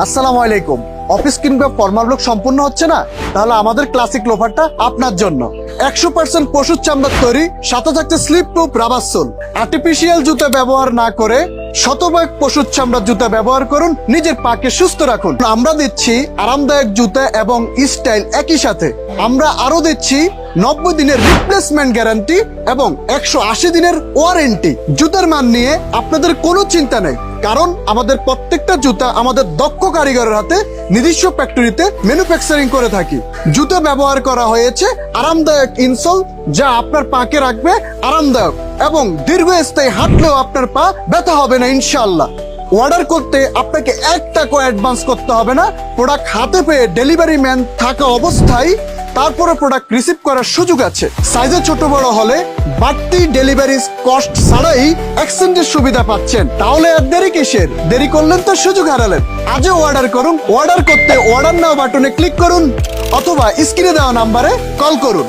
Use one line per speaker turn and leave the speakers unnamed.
আসসালামু আলাইকুম। অফিস কিংবা ফর্মাল ব্লক সম্পূর্ণ হচ্ছে না? তাহলে আমাদের ক্লাসিক লোফারটা আপনার জন্য। একশো পার্সেন্ট পশুর চামড়ার তৈরি সাথে থাকতে slip proof rubber sole artificial জুতা ব্যবহার না করে শতভাগ পশুর চামড়ার জুতা ব্যবহার করুন, নিজের পাকে সুস্থ রাখুন। আমরা দিচ্ছি আরামদায়ক জুতা এবং স্টাইল একই সাথে। আমরা আরও দিচ্ছি নব্বই দিনের রিপ্লেসমেন্ট গ্যারান্টি এবং একশো আশি দিনের ওয়ারেন্টি জুতার মান নিয়ে আপনাদের কোনো চিন্তা নেই। কারণ আমাদের প্রত্যেকটা জুতা আমাদের দক্ষ কারিগরের হাতে নিজস্ব ফ্যাক্টরিতে ম্যানুফ্যাকচারিং করে থাকি। জুতো ব্যবহার করা হয়েছে আরামদায়ক ইনসোল যা আপনার পাকে রাখবে আরামদায়ক এবং দীর্ঘস্থায়ী হাঁটলেও আপনার পা ব্যথা হবে না ইনশাল্লাহ অর্ডার করতে আপনাকে এক টাকা অ্যাডভান্স করতে হবে না। প্রোডাক্ট হাতে পেয়ে ডেলিভারি ম্যান থাকা অবস্থায় তারপরে প্রোডাক্ট রিসিভ করার সুযোগ আছে। সাইজে ছোট বড় হলে বাড়তি ডেলিভারি কস্ট ছাড়াই এক্সচেঞ্জের সুবিধা পাচ্ছেন। তাহলে আর দেরি কিসের? দেরি করলেন তো সুযোগ হারালেন। আজও অর্ডার করুন অর্ডার করতে অর্ডার নাও বাটনে ক্লিক করুন, অথবা স্ক্রিনে দেওয়া নাম্বারে কল করুন।